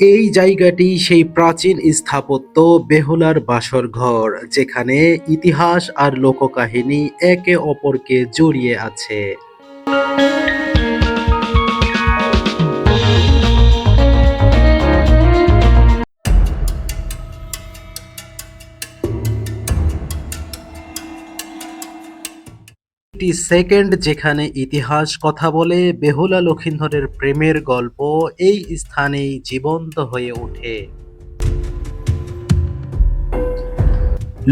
এই জায়গাটি সেই প্রাচীন স্থাপত্য বেহুলার বাসর ঘর, যেখানে ইতিহাস আর লোককাহিনী একে অপরকে জড়িয়ে আছে। একটি সেকেন্ড যেখানে ইতিহাস কথা বলে বেহুলা লক্ষিন্দরের প্রেমের গল্প এই স্থানেই জীবন্ত হয়ে ওঠে।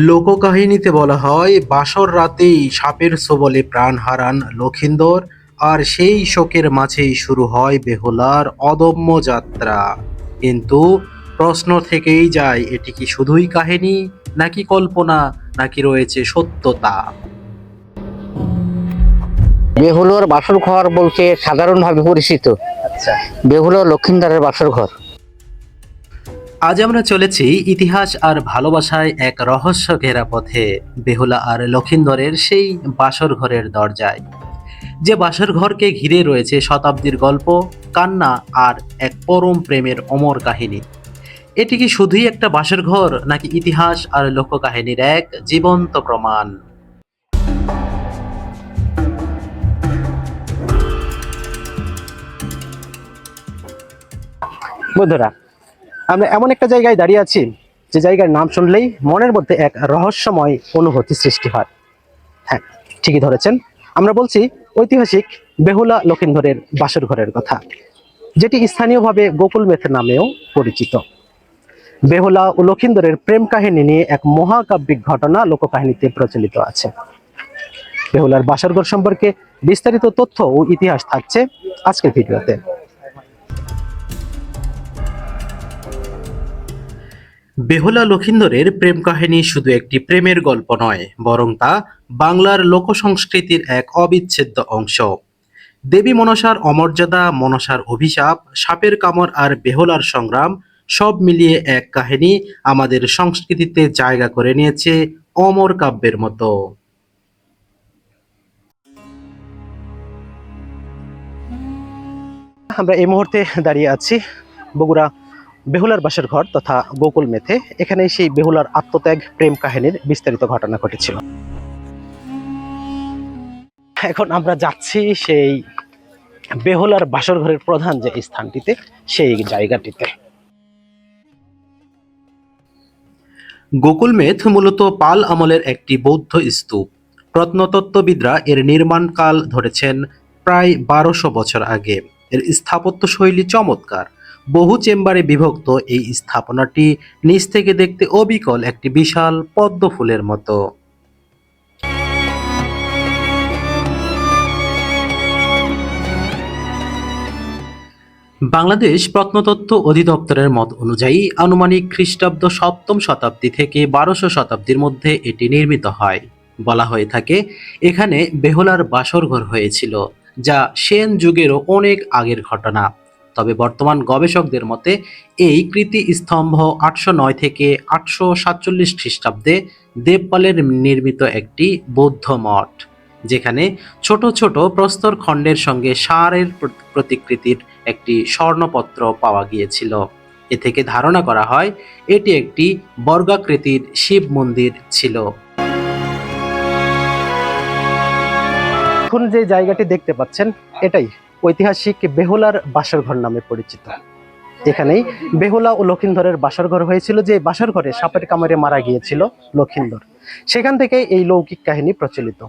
লোককাহিনীতে বলা হয়, বাসর রাতেই সাপের সবলে প্রাণ হারান লক্ষিন্দর আর সেই শোকের মাঝেই শুরু হয় বেহুলার অদম্য যাত্রা। কিন্তু প্রশ্ন থেকেই যায়, এটি কি শুধুই কাহিনী, নাকি কল্পনা, নাকি রয়েছে সত্যতা? বেহুলোর বাসর ঘর বলতে সাধারণভাবে পরিচিত। আচ্ছা। বেহুলো লক্ষিন্দারের বাসর ঘর। আজ আমরা চলেছি ইতিহাস আর ভালোবাসায় এক রহস্য ঘেরা পথে বেহুলা আর লক্ষিন্দরের সেই বাসর ঘরের দরজায়। যে বাসর ঘরকে ঘিরে রয়েছে শতাব্দীর গল্প কান্না আর এক পরম প্রেমের অমর কাহিনী। এটি কি শুধুই একটা বাসর ঘর নাকি ইতিহাস আর লোককাহিনীর এক জীবন্ত প্রমাণ? বন্ধুরা, আমরা এমন একটা জায়গায় দাঁড়িয়ে আছি, যে জায়গার নাম শুনলেই মনের মধ্যে এক রহস্যময় অনুভূতি সৃষ্টি হয়। হ্যাঁ ঠিকই ধরেছেন। আমরা বলছি ঐতিহাসিক বেহুলা লক্ষিন্দরের বাসর ঘরের কথা, যেটি স্থানীয়ভাবে গোকুল মেথ নামেও পরিচিত। বেহুলা ও লক্ষিন্দরের প্রেম কাহিনী নিয়ে এক মহাকাব্যিক ঘটনা লোককাহিনীতে প্রচলিত আছে। বেহুলার বাসরঘর সম্পর্কে বিস্তারিত তথ্য ও ইতিহাস থাকছে আজকের ভিডিওতে। বেহুলা লক্ষিন্দরের প্রেম কাহিনী শুধু একটি প্রেমের গল্প নয়, বরং তা বাংলার লোকসংস্কৃতির এক অবিচ্ছেদ্য অংশ। দেবী মনসার অমর্যাদা, মনসার অভিশাপ, সাপের কামড় আর বেহুলার সংগ্রাম সব মিলিয়ে এক কাহিনী আমাদের সংস্কৃতিতে জায়গা করে নিয়েছে অমর কাব্যের মতো। আমরা এই মুহূর্তে দাঁড়িয়ে আছি বগুড়া বেহুলার বাসের ঘর তথা গোকুল মেথে। এখানে সেই বেহুলার আত্মত্যাগ, প্রেম কাহিনীর বিস্তারিত ঘটনা ঘটেছিল। এখন আমরা যাচ্ছি সেই বেহুলার বাসর ঘরের প্রধান যে স্থানটিতে, সেই জায়গাটিতে। গোকুল মেথ মূলত পাল আমলের একটি বৌদ্ধ স্তূপ। প্রত্নতত্ত্ববিদরা এর নির্মাণকাল ধরেছেন প্রায় বারোশো বছর আগে। এর স্থাপত্য শৈলী চমৎকার। বহু চেম্বারে বিভক্ত এই স্থাপনাটি নিচ থেকে দেখতে অবিকল একটি বিশাল পদ্ম ফুলের মতো। বাংলাদেশ প্রত্নতত্ত্ব অধিদপ্তরের মত অনুযায়ী আনুমানিক খ্রিস্টাব্দ সপ্তম শতাব্দী থেকে বারোশো শতাব্দীর মধ্যে এটি নির্মিত হয়। বলা হয়ে থাকে, এখানে বেহুলার বাসরঘর হয়েছিল, যা সেন যুগেরও অনেক আগের ঘটনা। তবে বর্তমান গবেষকদের মতে, এই কৃতি স্তম্ভ আটশো নয় থেকে আটশো সাতচল্লিশ খ্রিস্টাব্দে দেবপালের নির্মিত একটি বৌদ্ধ মঠ, যেখানে ছোট ছোট প্রস্তর খণ্ডের সঙ্গে সারের প্রতিকৃতির একটি স্বর্ণপত্র পাওয়া গিয়েছিল। এ থেকে ধারণা করা হয়, এটি একটি বর্গাকৃতির শিব মন্দির ছিল। এখন যে জায়গাটি দেখতে পাচ্ছেন, এটাই। ঐতিহাসিক বেহুলার বাসর ঘর নামে পরিচিত। এখানেই বেহুলা ও লক্ষিন্দরের বাসর ঘর হয়েছিল যে বাসর ঘরে সাপের কামড়ে মারা গিয়েছিল লক্ষিন্দর। সেখান থেকে এই লৌকিক কাহিনী প্রচলিত।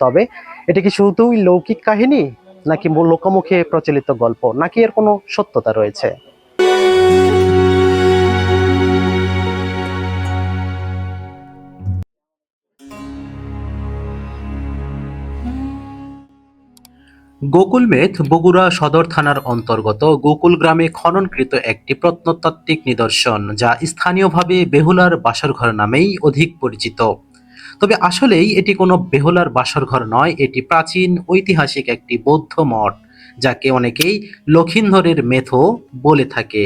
তবে এটা কি শুধুই লৌকিক কাহিনী, নাকি লোকমুখে প্রচলিত গল্প, নাকি এর কোনো সত্যতা রয়েছে? গোকুল মেথ বগুড়া সদর থানার অন্তর্গত গোকুল গ্রামে খননকৃত একটি প্রত্নতাত্ত্বিক নিদর্শন, যা স্থানীয়ভাবে বেহুলার বাসরঘর নামেই অধিক পরিচিত। তবে আসলেই এটি কোনো বেহুলার বাসরঘর নয়, এটি প্রাচীন ঐতিহাসিক একটি বৌদ্ধ মঠ, যাকে অনেকেই লক্ষিন্দরের মেথও বলে থাকে।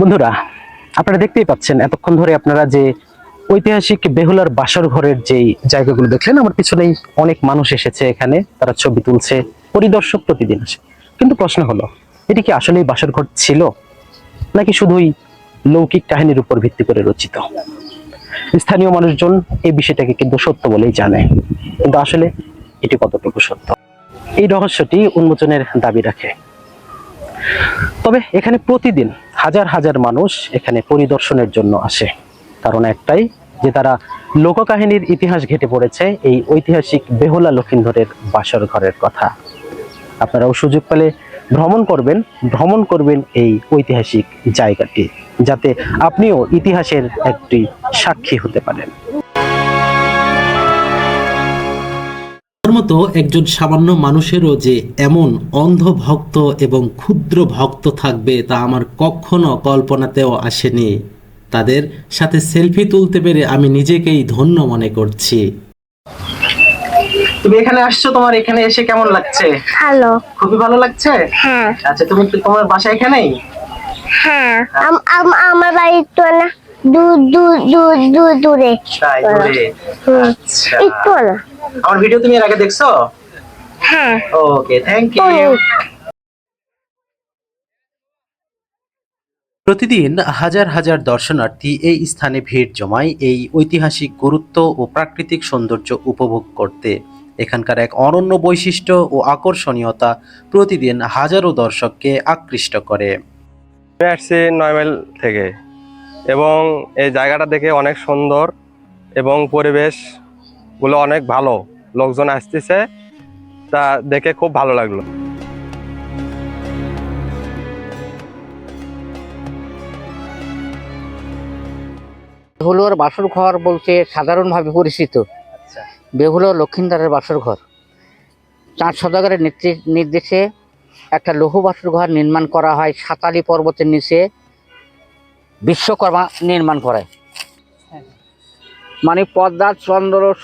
বন্ধুরা, আপনারা দেখতেই পাচ্ছেন, এতক্ষণ ধরে আপনারা যে ঐতিহাসিক বেহুলার বাসর ঘরের যেই জায়গাগুলো দেখলেন, আমার পিছনেই অনেক মানুষ এসেছে এখানে, তারা ছবি তুলছে, পরিদর্শক প্রতিদিন আসে। কিন্তু প্রশ্ন হলো, এটি কি আসলেই বাসর ঘর ছিল? নাকি শুধুই লৌকিক কাহিনীর উপর ভিত্তি করে রচিত? স্থানীয় মানুষজন এই বিষয়টাকে কিন্তু সত্য বলেই জানে। কিন্তু আসলে এটি কতটুকু সত্য? এই রহস্যটি উন্মোচনের দাবি রাখে। তবে এখানে প্রতিদিন হাজার হাজার মানুষ এখানে পরিদর্শনের জন্য আসে। কারণ একটাই যে তারা লোককাহিনীর ইতিহাস ঘেটে পড়েছে, এই ঐতিহাসিক বেহুলা লক্ষিন্দরের বাসর ঘরের কথা। আপনারাও সুযোগ পেলে ভ্রমণ করবেন ভ্রমণ করবেন এই ঐতিহাসিক জায়গাটি, যাতে আপনিও ইতিহাসের একটি সাক্ষী হতে পারেন। তার মতো একজন সামান্য মানুষেরও যে এমন অন্ধ ভক্ত এবং ক্ষুদ্র ভক্ত থাকবে তা আমার কখনো কল্পনাতেও আসেনি। তাদের সাথে সেলফি তুলতে পেরে আমি নিজেকেই ধন্য মনে করছি। তুমি এখানে আসছো? তোমার এখানে এসে কেমন লাগছে? ভালো। খুবই ভালো লাগছে? হ্যাঁ। আচ্ছা তুমি তোমার বাসা এখানেই হ্যাঁ। আম- আম- আমার বাড়ি তো না দূর দূর দূর দূর তাই দূরে? আচ্ছা। আমার ভিডিও তুমি এর আগে দেখছ? হ্যাঁ। ওকে থ্যাংক ইউ প্রতিদিন হাজার হাজার দর্শনার্থী এই স্থানে ভিড় জমায় এই ঐতিহাসিক গুরুত্ব ও প্রাকৃতিক সৌন্দর্য উপভোগ করতে। এখানকার এক অনন্য বৈশিষ্ট্য ও আকর্ষণীয়তা প্রতিদিন হাজারো দর্শককে আকৃষ্ট করে। আসছি নয় মাইল থেকে এবং এই জায়গাটা দেখে অনেক সুন্দর এবং পরিবেশগুলো অনেক ভালো লোকজন আসতেছে। তা দেখে খুব ভালো লাগল। বেহুলোর বাসর ঘর বলতে সাধারণভাবে পরিচিত। আচ্ছা। বেহুলো লক্ষিন্দারের বাসর ঘর। চাঁদ সদাগরের নেতৃ- নির্দেশে একটা লৌহ বাসর ঘর নির্মাণ করা হয় সাতালি পর্বতের নিচে। বিশ্বকর্মা নির্মাণ করে। মানে পদ্মা চন্দ্র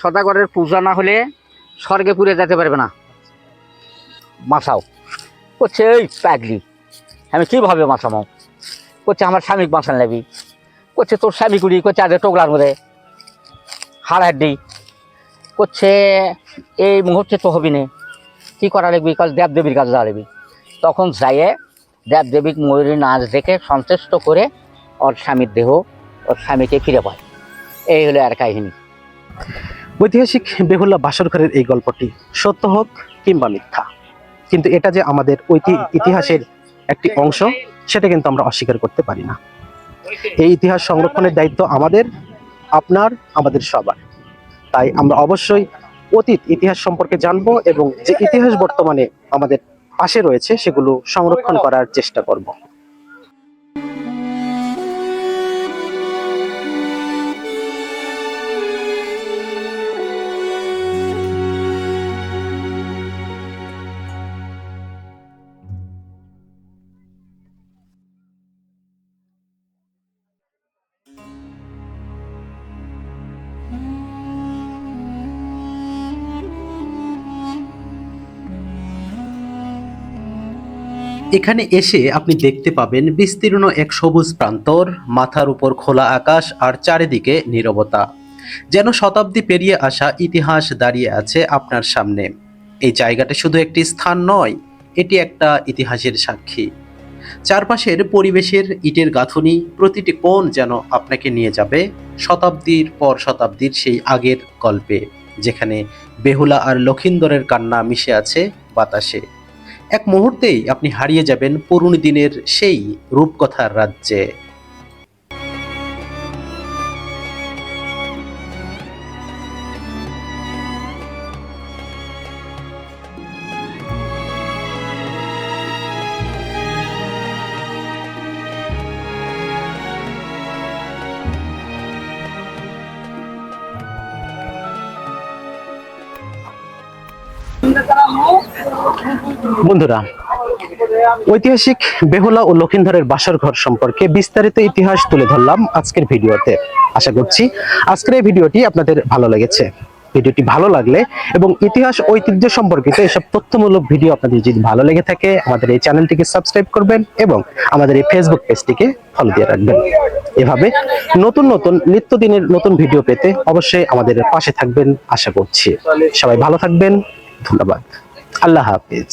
সদাগরের পূজা না হলে স্বর্গে পুড়ে যেতে পারবে না। মাসাও। করছে এই পাগলি, আমি কীভাবে মাসামো? করছে আমার স্বামী বাঁচান নেবি করছে তোর স্বামী কুড়ি? করছে আগে টোকলার মধ্যে হাড় করছে এই মুহূর্তে তো হবি না। কী করা লাগবি কাল দেবদেবীর কাছে যাওয়া লাগবি তখন যাইয়ে দেবদেবীর ময়ূরী নাচ দেখে সন্তুষ্ট করে ওর স্বামীর দেহ, ওর স্বামীকে ফিরে পায়। এই হলো আর কাহিনী। ঐতিহাসিক বেহুল্লা বাসর ঘরের এই গল্পটি সত্য হোক কিংবা মিথ্যা কিন্তু এটা যে আমাদের ইতিহাসের একটি অংশ সেটা কিন্তু আমরা অস্বীকার করতে পারি না। এই ইতিহাস সংরক্ষণের দায়িত্ব আমাদের আপনার আমাদের সবার। তাই আমরা অবশ্যই অতীত ইতিহাস সম্পর্কে জানব এবং যে ইতিহাস বর্তমানে আমাদের পাশে রয়েছে সেগুলো সংরক্ষণ করার চেষ্টা করব। এখানে এসে আপনি দেখতে পাবেন বিস্তীর্ণ এক সবুজ প্রান্তর, মাথার উপর খোলা আকাশ আর চারিদিকে নীরবতা। যেন শতাব্দী পেরিয়ে আসা ইতিহাস দাঁড়িয়ে আছে আপনার সামনে। এই জায়গাটা শুধু একটি স্থান নয়, এটি একটা ইতিহাসের সাক্ষী। চারপাশের পরিবেশের ইটের গাঁথুনি প্রতিটি কোণ যেন আপনাকে নিয়ে যাবে শতাব্দীর পর শতাব্দীর সেই আগের গল্পে, যেখানে বেহুলা আর লখিন্দরের কান্না মিশে আছে বাতাসে। এক মুহূর্তেই আপনি হারিয়ে যাবেন পুরনো দিনের সেই রূপকথার রাজ্যে। বন্ধুরা, ঐতিহাসিক বেহুলা ও লক্ষিন্দরের বাসর ঘর সম্পর্কে বিস্তারিত ইতিহাস তুলে ধরলাম আজকের ভিডিওতে। আশা করছি আজকের এই ভিডিওটি আপনাদের ভালো লেগেছে। ভিডিওটি ভালো লাগলে এবং ইতিহাস ঐতিহ্য সম্পর্কিত এসব তথ্যমূলক ভিডিও আপনাদের যদি ভালো লেগে থাকে, আমাদের এই চ্যানেলটিকে সাবস্ক্রাইব করবেন এবং আমাদের এই ফেসবুক পেজটিকে ফলো দিয়ে রাখবেন। এভাবে নতুন নতুন নিত্যদিনের নতুন ভিডিও পেতে অবশ্যই আমাদের পাশে থাকবেন, আশা করছি। সবাই ভালো থাকবেন, ধন্যবাদ। আল্লাহ হাফিজ।